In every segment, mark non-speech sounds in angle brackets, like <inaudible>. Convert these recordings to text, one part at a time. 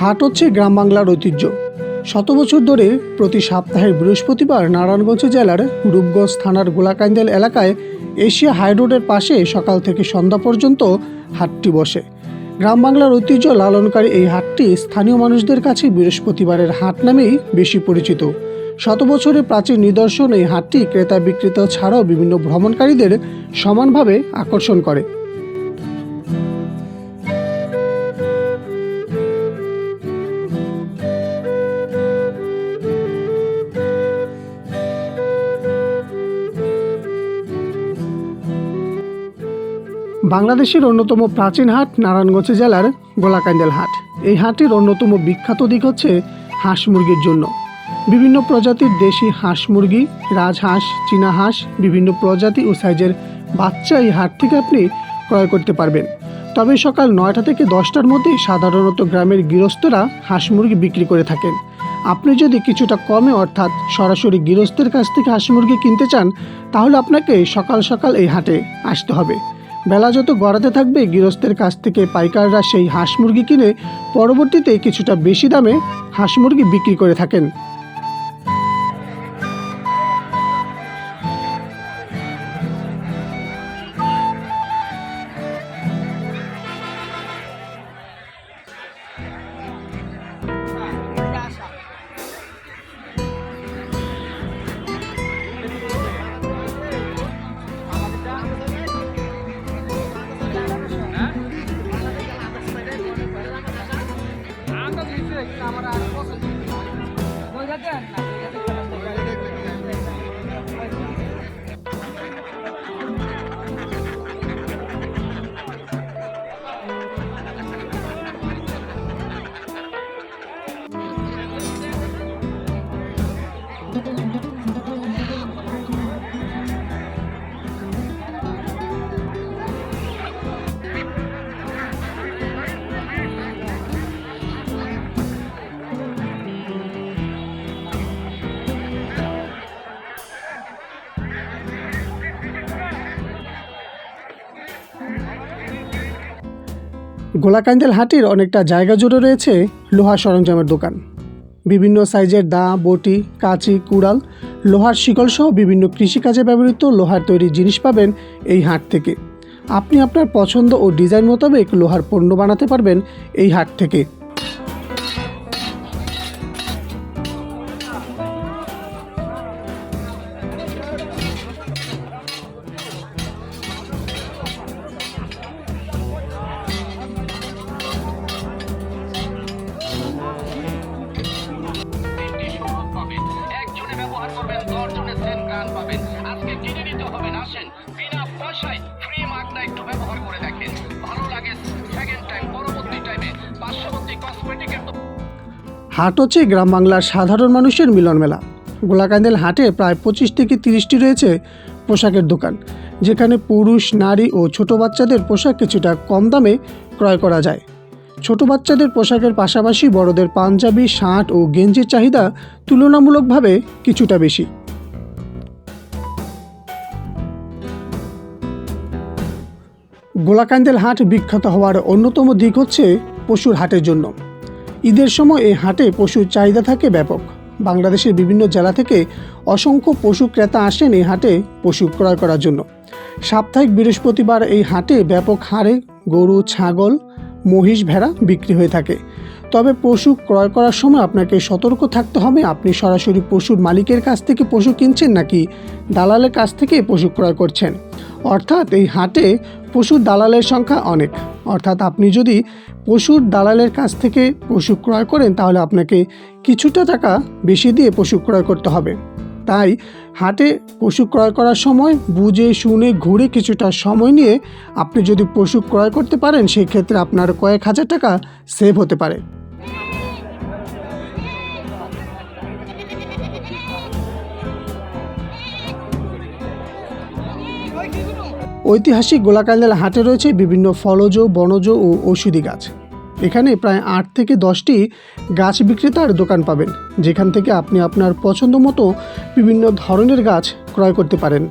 হাট হচ্ছে গ্রাম বাংলার ঐতিহ্য। শত বছর ধরে প্রতি সপ্তাহের বৃহস্পতিবার নারায়ণগঞ্জ জেলার রূপগঞ্জ থানার গোলাকান্দাল এলাকায় এশিয়া হাইরোডের পাশে সকাল থেকে সন্ধ্যা পর্যন্ত হাটটি বসে। গ্রাম বাংলার ঐতিহ্য লালনকারী এই হাটটি স্থানীয় মানুষদের কাছে বৃহস্পতিবারের হাট নামেই বেশি পরিচিত। শত বছরের প্রাচীন নিদর্শন এই হাটটি ক্রেতা বিক্রেতা ছাড়াও বিভিন্ন ভ্রমণকারীদের সমানভাবে আকর্ষণ করে। বাংলাদেশের অন্যতম প্রাচীন হাট নারায়ণগঞ্জ জেলার গোলাকান্দাল হাট। এই হাটের অন্যতম বিখ্যাত দিক হচ্ছে হাঁস মুরগির জন্য। বিভিন্ন প্রজাতির দেশি হাঁস মুরগি, রাজহাঁস চীনা হাঁস বিভিন্ন প্রজাতি ও সাইজের বাচ্চা এই হাট থেকে আপনি ক্রয় করতে পারবেন। তবে সকাল নয়টা থেকে দশটার মধ্যে সাধারণত গ্রামের গৃহস্থরা হাঁস মুরগি বিক্রি করে থাকেন। আপনি যদি কিছুটা কমে অর্থাৎ সরাসরি গৃহস্থের কাছ থেকে হাঁস মুরগি কিনতে চান, তাহলে আপনাকে সকাল সকাল এই হাটে আসতে হবে। বেলা যত গড়াতে থাকবে, গৃহস্থের কাছ থেকে পাইকাররা সেই হাঁস মুরগি কিনে পরবর্তীতে কিছুটা বেশি দামে হাঁস মুরগি বিক্রি করে থাকেন। গোলাকান্দাল হাটির অনেকটা জায়গা জুড়ে রয়েছে লোহা সরঞ্জামের দোকান। বিভিন্ন সাইজের দা, বটি, কাঁচি, কুড়াল, লোহার শিকল সহ বিভিন্ন কৃষিকাজে ব্যবহৃত লোহার তৈরি জিনিস পাবেন এই হাট থেকে। আপনি আপনার পছন্দ ও ডিজাইন মোতাবেক লোহার পণ্য বানাতে পারবেন এই হাট থেকে। হাট হচ্ছে গ্রাম বাংলার সাধারণ মানুষের মিলন মেলা গোলাকান্দাল হাটে প্রায় পঁচিশ থেকে তিরিশটি রয়েছে পোশাকের দোকান, যেখানে পুরুষ, নারী ও ছোট বাচ্চাদের পোশাক কিছুটা কম দামে ক্রয় করা যায়। ছোট বাচ্চাদের পোশাকের পাশাপাশি বড়দের পাঞ্জাবি, শার্ট ও গেঞ্জির চাহিদা তুলনামূলকভাবে কিছুটা বেশি। গোলাকান্দাল হাট বিখ্যাত হওয়ার অন্যতম দিক হচ্ছে পশুর হাটের জন্য। ঈদের সময় এই হাটে পশুর চাহিদা থাকে ব্যাপক। বাংলাদেশের বিভিন্ন জেলা থেকে অসংখ্য পশু ক্রেতা আসেন এই হাটে পশু ক্রয় করার জন্য। সাপ্তাহিক বৃহস্পতিবার এই হাটে ব্যাপক হারে গরু, ছাগল, মহিষ ভেড়া বিক্রি হয়ে থাকে। তবে পশু ক্রয় করার সময় আপনাকে সতর্ক থাকতে হবে, আপনি সরাসরি পশুর মালিকের কাছ থেকে পশু কিনছেন নাকি দালালের কাছ থেকে পশু ক্রয় করছেন? অর্থাৎ এই হাটে পশুর দালালের সংখ্যা অনেক। অর্থাৎ আপনি যদি পশুর দালালের কাছ থেকে পশু ক্রয় করেন, তাহলে আপনাকে কিছুটা টাকা বেশি দিয়ে পশু ক্রয় করতে হবে। তাই হাটে পশু ক্রয় করার সময় বুঝে, শুনে, ঘুরে কিছুটা সময় নিয়ে আপনি যদি পশু ক্রয় করতে পারেন সেই ক্ষেত্রে আপনার কয়েক হাজার টাকা সেভ হতে পারে। ঐতিহাসিক গোলাকান্দাল হাটে রয়েছে বিভিন্ন ফলজ, বনজ ও ঔষধি গাছ। এখানে প্রায় আট থেকে দশটি গাছ বিক্রেতার দোকান পাবেন, যেখান থেকে আপনি আপনার পছন্দ মতো বিভিন্ন ধরনের গাছ ক্রয় করতে পারেন।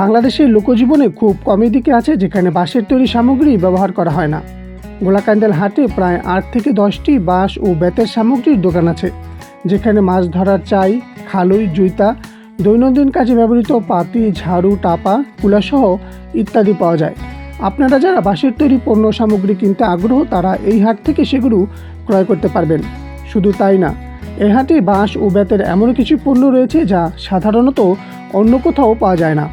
বাংলাদেশের লোকজীবনে খুব কমই দিকে আছে যেখানে বাঁশের তৈরি সামগ্রী ব্যবহার করা হয় না। গোলাকান্দাল হাটে প্রায় আট থেকে দশটি বাঁশ ও বেতের সামগ্রীর দোকান আছে, যেখানে মাছ ধরার চাই, খালুই, জুইতা, দৈনন্দিন কাজে ব্যবহৃত পাতি, ঝাড়ু, টাপা কুলাসহ ইত্যাদি পাওয়া যায়। আপনারা যারা বাঁশের তৈরি পণ্য সামগ্রী কিনতে আগ্রহ, তারা এই হাট থেকে সেগুলো ক্রয় করতে পারবেন। শুধু তাই না এই হাটে বাঁশ ও বেতের এমন কিছু পণ্য রয়েছে যা সাধারণত অন্য কোথাও পাওয়া যায় না।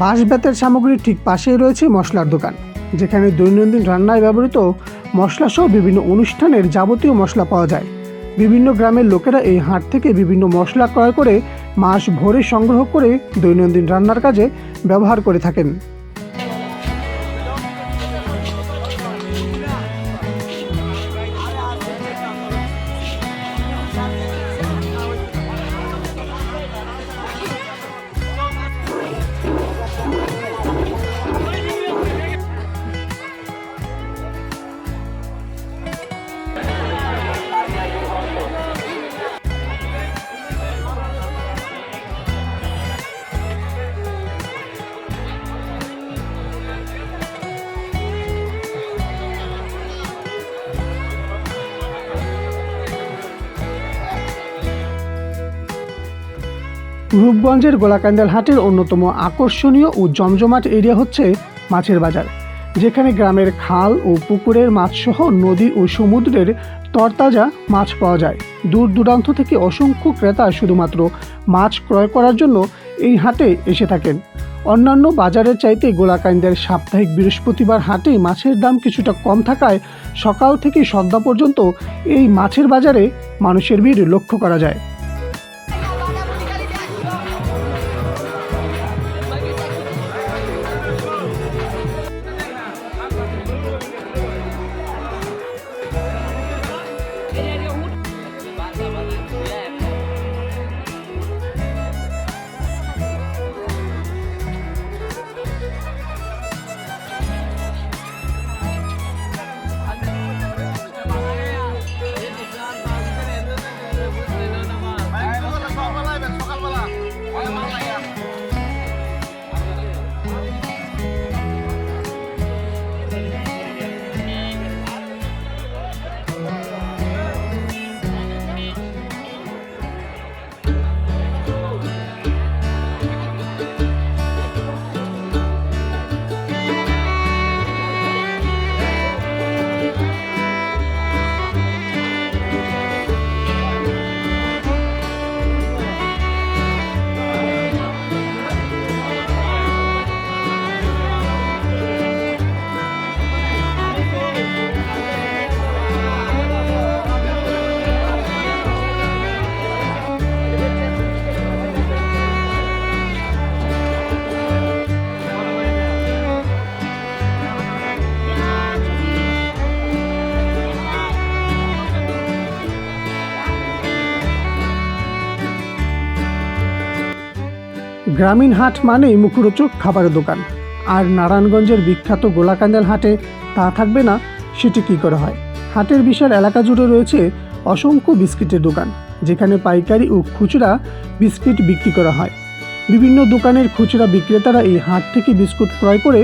বাঁশ বেতের সামগ্রীর ঠিক পাশেই রয়েছে মশলার দোকান, যেখানে দৈনন্দিন রান্নায় ব্যবহৃত মশলাসহ বিভিন্ন অনুষ্ঠানের যাবতীয় মশলা পাওয়া যায়। বিভিন্ন গ্রামের লোকেরা এই হাট থেকে বিভিন্ন মশলা ক্রয় করে মাস ভরে সংগ্রহ করে দৈনন্দিন রান্নার কাজে ব্যবহার করে থাকেন। রূপগঞ্জের গোলাকান্দাল হাটের অন্যতম আকর্ষণীয় ও জমজমাট এরিয়া হচ্ছে মাছের বাজার, যেখানে গ্রামের খাল ও পুকুরের মাছসহ নদী ও সমুদ্রের তরতাজা মাছ পাওয়া যায়। দূর দূরান্ত থেকে অসংখ্য ক্রেতা শুধুমাত্র মাছ ক্রয় করার জন্য এই হাটে এসে থাকেন। অন্যান্য বাজারের চাইতে গোলাকান্দের সাপ্তাহিক বৃহস্পতিবার হাটে মাছের দাম কিছুটা কম থাকায় সকাল থেকে সন্ধ্যা পর্যন্ত এই মাছের বাজারে মানুষের ভিড় লক্ষ্য করা যায়। গ্রামীণ হাট মানেই মুখরোচক খাবারের দোকান। আর নারায়ণগঞ্জের বিখ্যাত গোলাকান্দাল হাটে তা থাকবে না, সেটি কী করা হয়? হাটের বিশাল এলাকা জুড়ে রয়েছে অসংখ্য বিস্কিটের দোকান, যেখানে পাইকারি ও খুচরা বিস্কিট বিক্রি করা হয়। বিভিন্ন দোকানের খুচরা বিক্রেতারা এই হাট থেকে বিস্কুট ক্রয় করে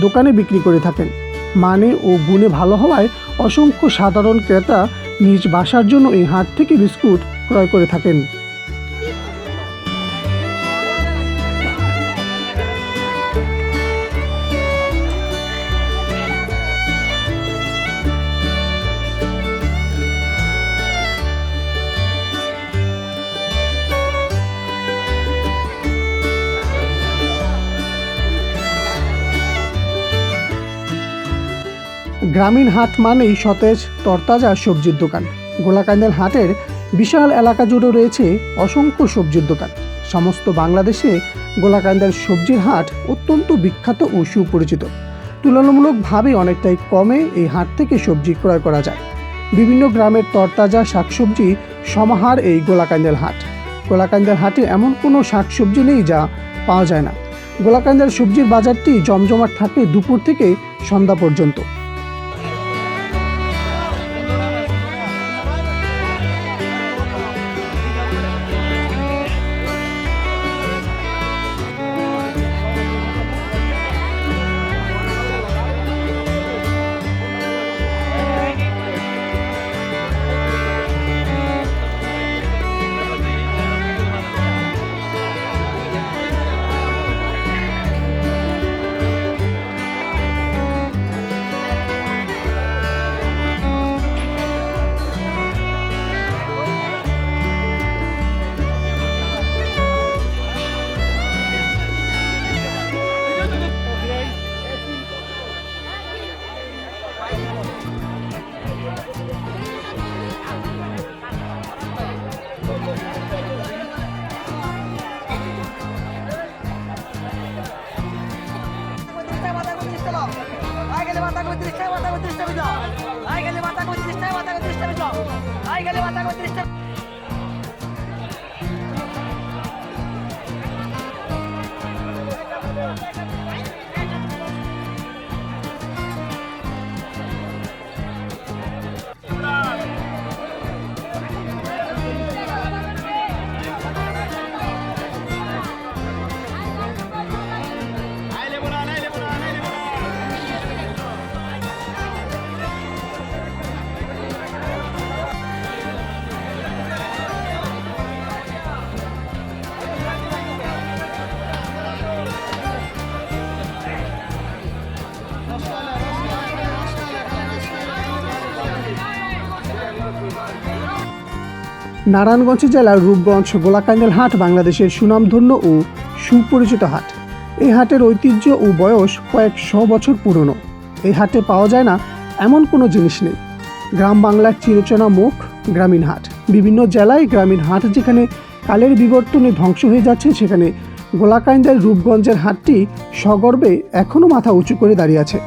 দোকানে বিক্রি করে থাকেন। মানে ও গুণে ভালো হওয়ায় অসংখ্য সাধারণ ক্রেতা নিজ বাসার জন্য এই হাট থেকে বিস্কুট ক্রয় করে থাকেন। গ্রামীণ হাট মানেই সতেজ, তরতাজা সবজির দোকান। গোলাকান্দাল হাটের বিশাল এলাকা জুড়ে রয়েছে অসংখ্য সবজির দোকান। সমস্ত বাংলাদেশে গোলাকান্দার সবজির হাট অত্যন্ত বিখ্যাত ও সুপরিচিত। তুলনামূলকভাবে অনেকটাই কমে এই হাট থেকে সবজি ক্রয় করা যায়। বিভিন্ন গ্রামের তরতাজা শাকসবজি সমাহার এই গোলাকান্দাল হাট। গোলাকান্দাল হাটে এমন কোনো শাকসবজি নেই যা পাওয়া যায় না। গোলাকান্দাল সবজির বাজারটি জমজমাট থাকে দুপুর থেকে সন্ধ্যা পর্যন্ত। Mr. <laughs> নারায়ণগঞ্জ জেলার রূপগঞ্জ, গোলাকান্দাল হাট বাংলাদেশের সুনামধন্য ও সুপরিচিত হাট। এই হাটের ঐতিহ্য ও বয়স কয়েক শ বছর পুরনো। এই হাটে পাওয়া যায় না এমন কোনো জিনিস নেই। গ্রাম বাংলার চিরচেনা মুখ, গ্রামীণ হাট। বিভিন্ন জেলায় গ্রামীণ হাট যেখানে কালের বিবর্তনে ধ্বংস হয়ে যাচ্ছে, সেখানে গোলাকান্দার রূপগঞ্জের হাটটি সগর্বে এখনও মাথা উঁচু করে দাঁড়িয়ে আছে।